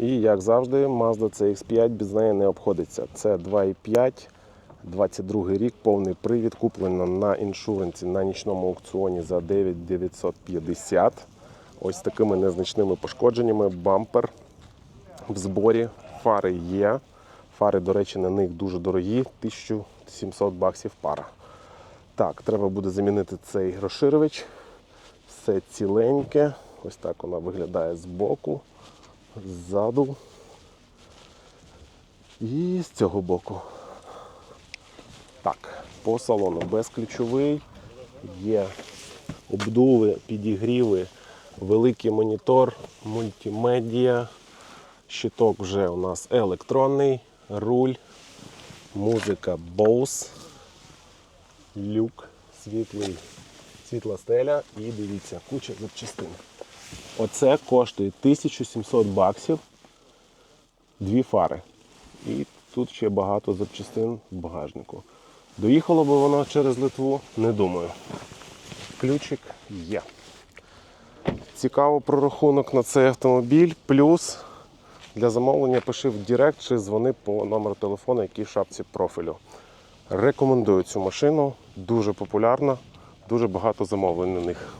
І як завжди, Mazda CX5 без неї не обходиться. Це 2,5, 22 рік, повний привід, куплено на іншуренці на нічному аукціоні за 9950. Ось такими незначними пошкодженнями. Бампер в зборі, фари є. Фари, до речі, на них дуже дорогі, 1700 баксів пара. Так, треба буде замінити цей розширювач. Все ціленьке. Ось так вона виглядає збоку, ззаду і з цього боку. Так, по салону безключовий, є обдуви, підігріви, великий монітор, мультимедіа. Щиток вже у нас електронний, руль, музика Bose, люк, світлий, світла стеля і дивіться, куча запчастин. Оце коштує 1700 баксів, дві фари. І тут ще багато запчастин в багажнику. Доїхало би воно через Литву, не думаю. Ключик є. Цікаво про рахунок на цей автомобіль. Плюс для замовлення пиши в Директ чи дзвони по номеру телефону, який в шапці профілю. Рекомендую цю машину, дуже популярна, дуже багато замовлень на них.